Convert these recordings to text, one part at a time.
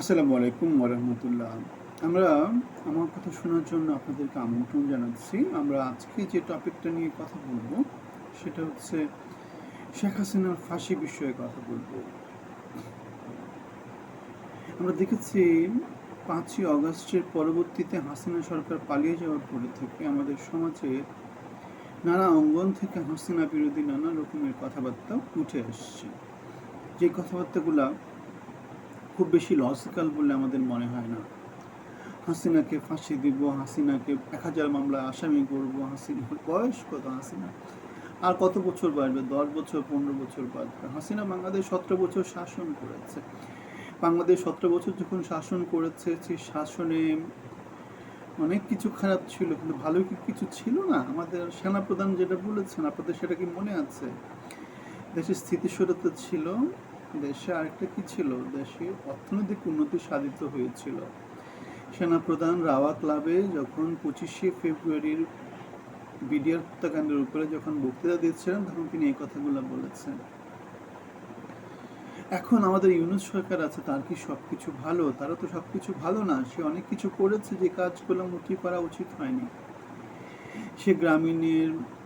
আসসালামু আলাইকুম ওরহমতুল্লাহ আমরা আমার কথা শোনার জন্য আপনাদেরকে আমন্ত্রণ জানাচ্ছি। আমরা আজকে যে টপিকটা নিয়ে কথা বলব, সেটা হচ্ছে শেখ হাসিনার ফাঁসি বিষয়ে কথা বলব। আমরা দেখেছি পাঁচই অগস্টের পরবর্তীতে হাসিনা সরকার পালিয়ে যাওয়ার পরে থেকে আমাদের সমাজে নানা অঙ্গন থেকে হাসিনা বিরোধী নানা রকমের কথাবার্তা উঠে আসছে। যে কথাবার্তাগুলা খুব বেশি লজিক্যাল বলে আমাদের মনে হয় না। হাসিনাকে ফাঁসি দিব, হাসিনাকে এক হাজার মামলা আসামি করব হাসিনার বয়স কত হাসিনা? আর কত বছর বাড়বে দশ বছর, পনেরো বছর বাড়বে হাসিনা বাংলাদেশ সতেরো বছর শাসন করেছে। বাংলাদেশ সতেরো বছর যখন শাসন করেছে সেই শাসনে অনেক কিছু খারাপ ছিল, কিন্তু ভালো কিছু ছিল না? আমাদের সেনাপ্রধান যেটা বলেছেন, আপনাদের সেটা কি মনে আছে? দেশের স্থিতিশীলতা ছিল দেশে আরেকটা কি ছিল? দেশে অর্থনৈতিক উন্নতি সাধিত হয়েছিল। সেনাপ্রধান রাওয়া ক্লাবে যখন পঁচিশে ফেব্রুয়ারির বিডিআর হত্যাকাণ্ডের উপরে যখন বক্তৃতা দিচ্ছিলেন তখন তিনি এই কথাগুলো বলেছেন। এখন আমাদের ইউনুস সরকার আছে, তার কি সব কিছু ভালো? তারা তো সব কিছু ভালো না। সে অনেক কিছু করেছে, যে কাজগুলো মোটেই করা উচিত হয়নি। সে গ্রামীণের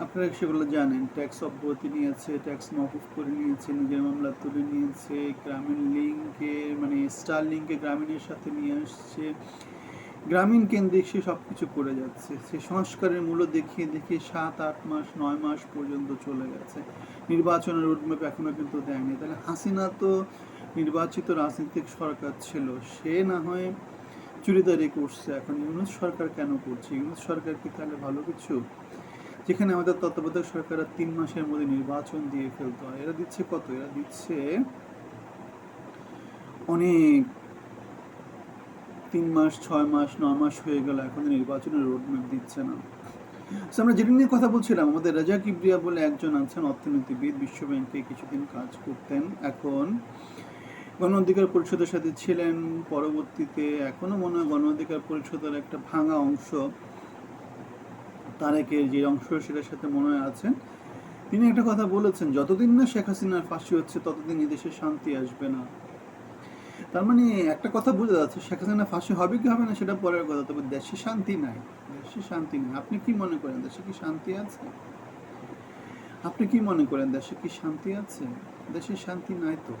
আপনারা সেগুলো জানেন। ট্যাক্স অব্যাহতি নিয়েছে ট্যাক্স মকুফ করে নিয়েছে, নিজের মামলা তুলে নিয়েছে, গ্রামীণ লিঙ্কে মানে স্টার লিঙ্কে গ্রামীণের সাথে নিয়ে আসছে। গ্রামীণ কেন্দ্রিক সে সব কিছু করে যাচ্ছে। সে সংস্কারের মূল্য দেখিয়ে দেখিয়ে সাত, আট মাস, নয় মাস পর্যন্ত চলে গেছে। নির্বাচনের রোডম্যাপ এখনও কিন্তু দেয়নি। তাহলে হাসিনা তো নির্বাচিত রাজনৈতিক সরকার ছিল। সে না হয় চুরিদারি করছে। এখন ইউনুস সরকার কেন করছে? ইউনুস সরকার কি তাহলে ভালো কিছু? যেখানে আমাদের তত্ত্বাবধায়ক সরকারের তিন মাসের মধ্যে নির্বাচন দিয়ে ফেলতে হয়। এরা দিচ্ছে কত? এরা দিচ্ছে অনেক। তিন মাস, ছয় মাস, ন মাস হয়ে গেল, এখন নির্বাচনের রোডম্যাপ দিচ্ছে না। আমরা যেটা নিয়ে কথা বলছিলাম, আমাদের রাজা কিবরিয়া বলে একজন আছেন, অর্থনীতিবিদ, বিশ্ব ব্যাংকে কিছুদিন কাজ করতেন, এখন গণ অধিকার পরিষদের সাথে ছিলেন, পরবর্তীতে এখনও মনে হয় গণ অধিকার পরিষদের একটা ভাঙা অংশ। তারেকের যে অংশ, সেটার সাথে মনে হয় আছেন। তিনি একটা কথা বলেছেন, যতদিন না শেখ হাসিনার ফাঁসি হচ্ছে, ততদিন এদেশে শান্তি আসবে না। তার মানে একটা কথা বোঝা যাচ্ছে, শেখ হাসিনা ফাঁসি হবে কি হবে না, সেটা পরের কথা। তবে দেশে শান্তি নাই, দেশে শান্তি নাই। আপনি কি মনে করেন, দেশে কি শান্তি আছে? আপনি কি মনে করেন, দেশে কি শান্তি আছে? দেশে শান্তি নাই তো।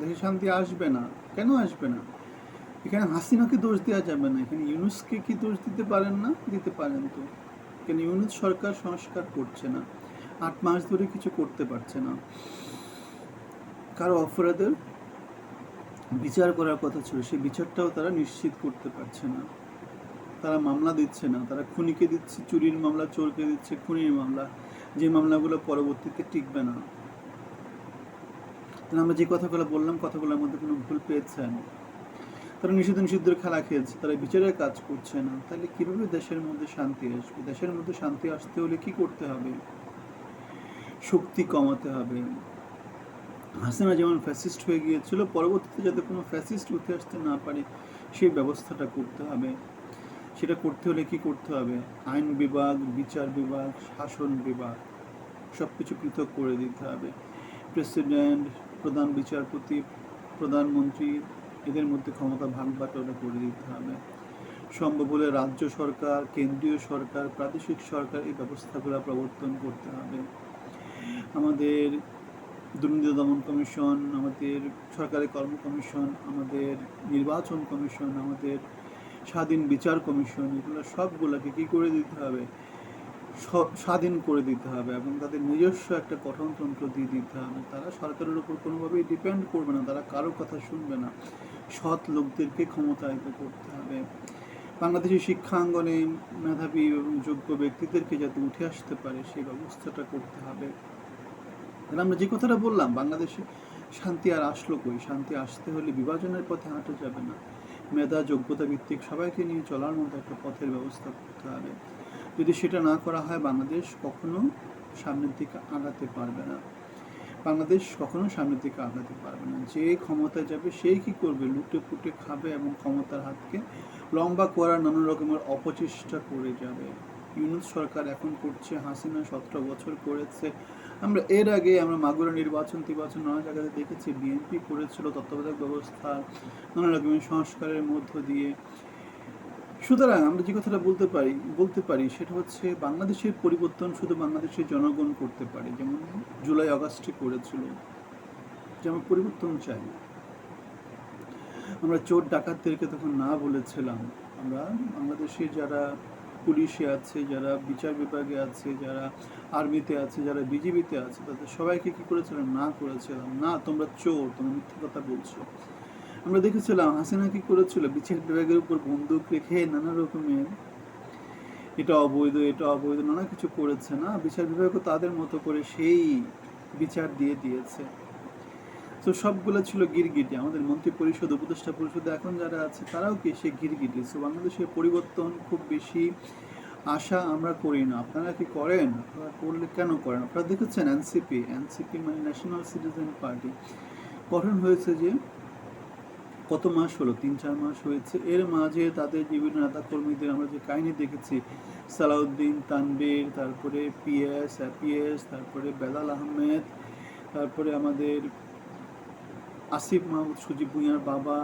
দেশে শান্তি আসবে না। কেন আসবে না? এখানে হাসিনাকে দোষ দেওয়া যাবে না। এখানে ইউনুসকে কি দোষ দিতে পারেন না? দিতে পারেন তো। এখানে ইউনুস সরকার সংস্কার করছে না। আট মাস ধরে কিছু করতে পারছে না। কারও অপরাধের বিচার করার কথা ছিল, সেই বিচারটাও তারা নিশ্চিত করতে পারছে না। তারা মামলা দিচ্ছে না। তারা খুনিকে দিচ্ছে, চুরির মামলা, চোরকে দিচ্ছে, খুনির মামলা। যে মামলাগুলো পরবর্তীতে টিকবে না। আমরা যে কথাগুলো বললাম, কথাগুলোর মধ্যে কোনো ভুল পেয়েছেন? তারা নিষিদ্ধ নিষিদ্ধের খেলা খেলছে, তারা বিচারের কাজ করছে না, তাহলে কীভাবে দেশের মধ্যে শান্তি আসবে? দেশের মধ্যে শান্তি আসতে হলে কি করতে হবে? শক্তি কমাতে হবে। হাসিনা যেমন ফ্যাসিস্ট হয়ে গিয়েছিল, পরবর্তীতে যাতে কোনো ফ্যাসিস্ট উঠে আসতে না পারে, সেই ব্যবস্থাটা করতে হবে। সেটা করতে হলে কি করতে হবে? আইন বিভাগ, বিচার বিভাগ, শাসন বিভাগ সব কিছু পৃথক করে দিতে হবে। প্রেসিডেন্ট, প্রধান বিচারপতি, প্রধানমন্ত্রী এদের মধ্যে ক্ষমতা ভাগ বাটোয়ারা করে দিতে হবে। সম্ভব হলে রাজ্য সরকার, কেন্দ্রীয় সরকার, প্রাদেশিক সরকার এই ব্যবস্থাগুলো প্রবর্তন করতে হবে। আমাদের দুর্নীতি দমন কমিশন, আমাদের সরকারি কর্ম কমিশন, আমাদের নির্বাচন কমিশন, আমাদের স্বাধীন বিচার কমিশন, এগুলো সবগুলোকে কী করে দিতে হবে? স্বাধীন করে দিতে হবে এবং তাদের নিজস্ব একটা গঠনতন্ত্র দিয়ে দিতে হবে। তারা সরকারের উপর কোনোভাবেই ডিপেন্ড করবে না, তারা কারও কথা শুনবে না। সৎ লোকদেরকে ক্ষমতায়িত করতে হবে। বাংলাদেশের শিক্ষাঙ্গনে মেধাবী এবং যোগ্য ব্যক্তিদেরকে যাতে উঠে আসতে পারে, সেই ব্যবস্থাটা করতে হবে। আমরা যে কথাটা বললাম, বাংলাদেশে শান্তি আর আসলো কই? শান্তি আসতে হলে বিভাজনের পথে হাঁটা যাবে না। মেধা, যোগ্যতা ভিত্তিক সবাইকে নিয়ে চলার মতো একটা পথের ব্যবস্থা করতে হবে। যদি সেটা না করা হয়, বাংলাদেশ কখনো সামনের দিকে আগাতে পারবে না। বাংলাদেশ কখনো সামনের দিকে আগাতে পারবে না। যে ক্ষমতায় যাবে, সেই কি করবে? লুটে পুটে খাবে এবং ক্ষমতার হাতকে লম্বা করার নানা রকমের অপচেষ্টা করে যাবে। ইউনুস সরকার এখন করছে হাসিনা সতেরো বছর করেছে। আমরা এর আগে আমরা মাগুরা নির্বাচন নির্বাচন নানা জায়গাতে দেখেছি, বিএনপি করেছিল তত্ত্বাবধায়ক ব্যবস্থা নানা রকমের সংস্কারের মধ্য দিয়ে। সুতরাং আমরা যে কথাটা বলতে পারি বলতে পারি সেটা হচ্ছে বাংলাদেশের পরিবর্তন শুধু বাংলাদেশের জনগণ করতে পারে। যেমন জুলাই আগস্টে করেছিল, যে আমরা পরিবর্তন চাই। আমরা চোর ডাকাতদেরকে তখন না বলেছিলাম। আমরা বাংলাদেশে যারা পুলিশে আছে, যারা বিচার বিভাগে আছে, যারা আর্মিতে আছে, যারা বিজিবিতে আছে, তাদের সবাইকে কী করেছিলাম? না করেছিলাম। না, তোমরা চোর, তোমরা মিথ্যে কথা বলছো। আমরা দেখেছিলাম হাসিনা কি করেছিল? বিচার বিভাগের উপর বন্দুক রেখে নানা রকমের এটা অবৈধ এটা অবৈধ, নানা কিছু করেছে, না? বিচার বিভাগও তাদের মতো করে সেই বিচার দিয়ে দিয়েছে। তো সবগুলো ছিল গিরগিটি। আমাদের মন্ত্রী পরিষদ উপদেষ্টা পরিষদে, এখন যারা আছে, তারাও কি সে গিরগিটি? সো বাংলাদেশের পরিবর্তন খুব বেশি আশা আমরা করি না। আপনারা কি করেন? আপনারা করলে কেন করেন? আপনারা দেখেছেন এনসিপি এনসিপি মানে ন্যাশনাল সিটিজেন পার্টি গঠন হয়েছে যে কত মাস হলো? তিন, চার মাস হয়েছে। এর মাঝে তাদের বিভিন্ন নেতা কর্মীদের আমরা যে কাহিনী দেখেছি, সালাউদ্দিন তানবীর তারপরে পিএস পিএস তারপরে বেলাল আহমেদ, তারপরে আমাদের আসিফ মাহমুদ, সুজিব ভুঁইয়ার বাবা,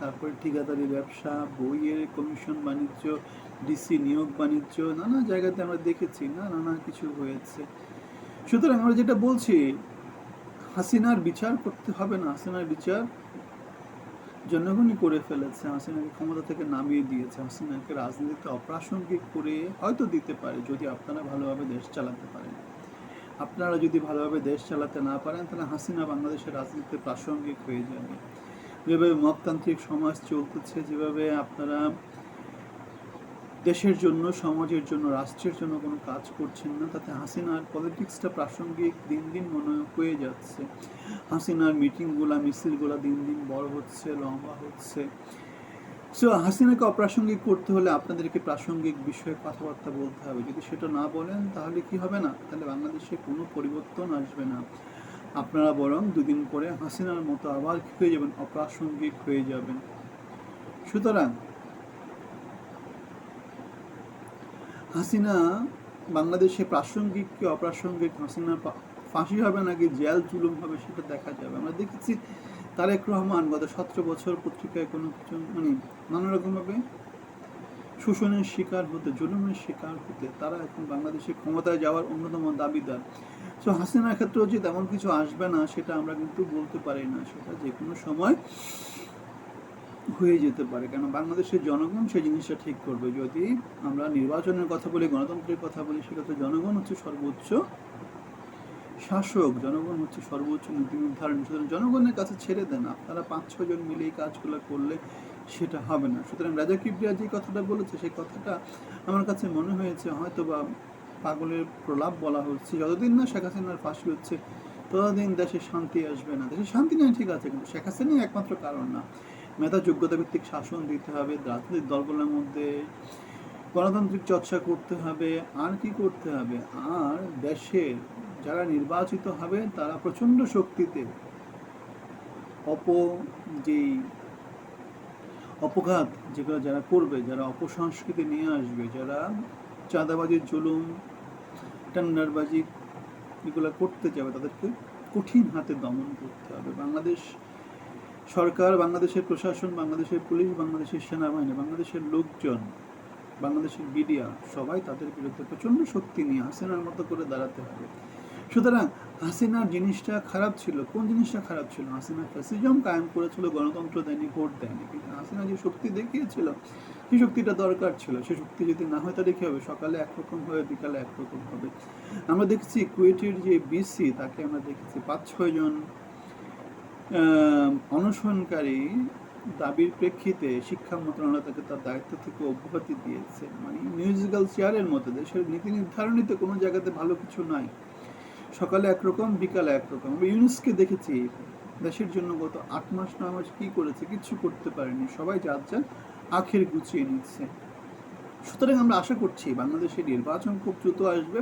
তারপরে ঠিকাদারি ব্যবসা, বইয়ের কমিশন বাণিজ্য, ডিসি নিয়োগ বাণিজ্য, নানা জায়গাতে আমরা দেখেছি, না, নানা কিছু হয়েছে। সুতরাং আমরা যেটা বলছি, হাসিনার বিচার করতে হবে না। হাসিনার বিচার জনগণই করে ফেলেছে, হাসিনাকে ক্ষমতা থেকে নামিয়ে দিয়েছে, হাসিনাকে রাজনীতিতে অপ্রাসঙ্গিক করে হয়তো দিতে পারে যদি আপনারা ভালোভাবে দেশ চালাতে পারেন। আপনারা যদি ভালোভাবে দেশ চালাতে না পারেন, তাহলে হাসিনা বাংলাদেশের রাজনীতিতে প্রাসঙ্গিক হয়ে যাবে। যেভাবে মতান্ত্রিক সমাজ চলতেছে, যেভাবে আপনারা দেশের জন্য, সমাজের জন্য, রাষ্ট্রের জন্য কোনো কাজ করছেন না। তাতে হাসিনার পলিটিক্সটা প্রাসঙ্গিক দিন দিন মনে হয়ে যাচ্ছে। হাসিনার মিটিংগুলা মিছিলগুলা দিন দিন বড় হচ্ছে, লম্বা হচ্ছে। সো হাসিনাকে অপ্রাসঙ্গিক করতে হলে আপনাদেরকে প্রাসঙ্গিক বিষয়ে কথাবার্তা বলতে হবে। যদি সেটা না বলেন, তাহলে কি হবে না? তাহলে বাংলাদেশে কোনো পরিবর্তন আসবে না। আপনারা বরং দুদিন পরে হাসিনার মতো আবার হয়ে যাবেন, অপ্রাসঙ্গিক হয়ে যাবেন। সুতরাং হাসিনা বাংলাদেশে প্রাসঙ্গিক কি অপ্রাসঙ্গিক? হাসিনা ফাঁসি হবে নাকি জেল জুলুম হবে সেটা দেখা যাবে। আমরা দেখেছি তারেক রহমান গত সতেরো বছর পত্রিকায় কোনো কিছু মানে নানা রকমভাবে শোষণের শিকার হতে, জুলুমের শিকার হতে, তারা এখন বাংলাদেশে ক্ষমতায় যাওয়ার অন্যতম দাবিদার। তো হাসিনার ক্ষেত্রেও যে তেমন কিছু আসবে না, সেটা আমরা কিন্তু বলতে পারি না। সেটা যে কোনো সময় হয়ে যেতে পারে। কেন? বাংলাদেশের জনগণ সেই জিনিসটা ঠিক করবে। যদি আমরা নির্বাচনের কথা বলি, গণতন্ত্রের কথা বলি, সেটা তো জনগণ হচ্ছে সর্বোচ্চ শাসক, জনগণ হচ্ছে সর্বোচ্চ নীতি নির্ধারণ। সুতরাং জনগণের কাছে ছেড়ে দেন আপনারা পাঁচ ছজন মিলে এই কাজগুলো করলে সেটা হবে না। সুতরাং রাজা কিবরিয়া যে কথাটা বলেছে, সেই কথাটা আমার কাছে মনে হয়েছে হয়তো বা পাগলের প্রলাপ বলা হচ্ছে, যতদিন না শেখ হাসিনার ফাঁসি হচ্ছে, ততদিন দেশে শান্তি আসবে না। দেশে শান্তি নেই, ঠিক আছে, কিন্তু শেখ হাসিনাই একমাত্র কারণ না। মেধা যোগ্যতা ভিত্তিক শাসন দিতে হবে, রাজনৈতিক দলগুলোর মধ্যে গণতান্ত্রিক চর্চা করতে হবে, আর কি করতে হবে? আর দেশের যারা নির্বাচিত হবে, তারা প্রচণ্ড শক্তিতে অপ, যেই অপঘাত যেগুলো যারা করবে, যারা অপসংস্কৃতি নিয়ে আসবে, যারা চাঁদাবাজির জুলুম, টেন্ডারবাজি এগুলো করতে যাবে, তাদেরকে কঠিন হাতে দমন করতে হবে। বাংলাদেশ সরকার বাংলাদেশের প্রশাসন বাংলাদেশের পুলিশ বাংলাদেশের সেনাবাহিনী বাংলাদেশের লোকজন বাংলাদেশের মিডিয়া সবাই তাদের বিরুদ্ধে প্রচণ্ড শক্তি নিয়ে হাসিনার মতো করে দাঁড়াতে হবে। সুতরাং হাসিনার জিনিসটা খারাপ ছিল। কোন জিনিসটা খারাপ ছিল? হাসিনা ফ্যাসিজম কায়েম করেছিল গণতন্ত্র দেয়নি ভোট দেয়নি। কিন্তু হাসিনা যে শক্তি দেখিয়েছিল সেই শক্তিটা দরকার ছিল। সেই শক্তি যদি না হয় তাহলে কী হবে? সকালে একরকম হবে বিকালে একরকম হবে। আমরা দেখছি কুয়েটের যে বিসি তাকে আমরা দেখেছি পাঁচ ছয় জন আহ, অনশনকারী দাবির প্রেক্ষিতে শিক্ষা মন্ত্রণালয় তাকে তার দায়িত্ব থেকে অব্যাহতি দিয়েছে। মানে মিউজিক্যাল চেয়ারের মতো, দেশের নীতি নির্ধারণীতে কোনো জায়গাতে ভালো কিছু নাই। সকালে একরকম, বিকালে একরকম। আমরা ইউনুসকে দেখেছি, দেশের জন্য গত আট মাস, নয় মাস কি করেছে, কিচ্ছু করতে পারেনি। সবাই যার যার আখের গুছিয়ে নিচ্ছে। সুতরাং আমরা আশা করছি বাংলাদেশের নির্বাচন খুব দ্রুত আসবে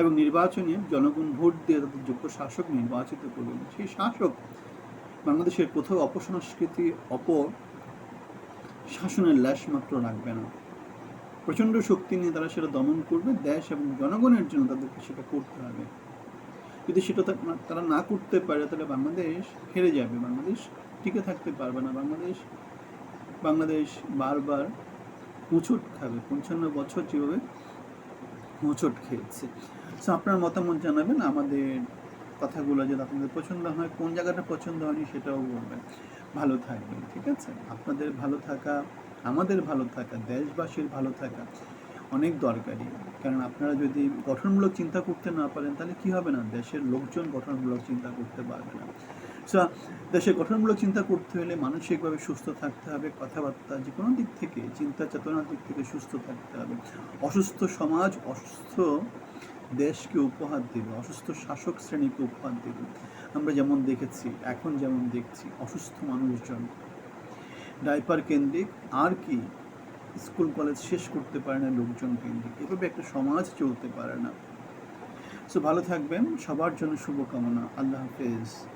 এবং নির্বাচনে জনগণ ভোট দিয়ে তাদের যোগ্য শাসক নির্বাচিত করবেন। সেই শাসক বাংলাদেশের কোথাও অপসংস্কৃতি অপ শাসনের ল্যাশ মাত্র রাখবে না। প্রচণ্ড শক্তি নিয়ে তারা সেটা দমন করবে, দেশ এবং জনগণের জন্য তাদেরকে সেটা করতে হবে। যদি সেটা তারা না করতে পারে, তাহলে বাংলাদেশ হেরে যাবে। বাংলাদেশ টিকে থাকতে পারবে না। বাংলাদেশ বাংলাদেশ বারবার হোঁচট খাবে। পঞ্চান্ন বছর যেভাবে হোঁচট খেয়েছে। সো আপনার মতামত জানাবেন আমাদের কথাগুলো যদি আপনাদের পছন্দ হয়, কোন জায়গাটা পছন্দ হয়নি সেটাও বলবেন। ভালো থাকবেন, ঠিক আছে? আপনাদের ভালো থাকা, আমাদের ভালো থাকা, দেশবাসীর ভালো থাকা অনেক দরকারি। কারণ আপনারা যদি গঠনমূলক চিন্তা করতে না পারেন, তাহলে কি হবে না? দেশের লোকজন গঠনমূলক চিন্তা করতে পারবে না। সো দেশের গঠনমূলক চিন্তা করতে হলে মানসিকভাবে সুস্থ থাকতে হবে, কথাবার্তা যে কোনো দিক থেকে চিন্তা চেতনার দিক থেকে সুস্থ থাকতে হবে। অসুস্থ সমাজ অসুস্থ দেশকে উপহার দেবে অসুস্থ শাসক শ্রেণীকে উপহার দেবে আমরা যেমন দেখেছি, এখন যেমন দেখছি, অসুস্থ মানুষজন। ডাইপার কেন্দ্রিক, আর কি? স্কুল, কলেজ শেষ করতে পারে না লোকজন কেন্দ্রিক। এভাবে একটা সমাজ চলতে পারে না। সো ভালো থাকবেন, সবার জন্য শুভকামনা। আল্লাহ হাফেজ।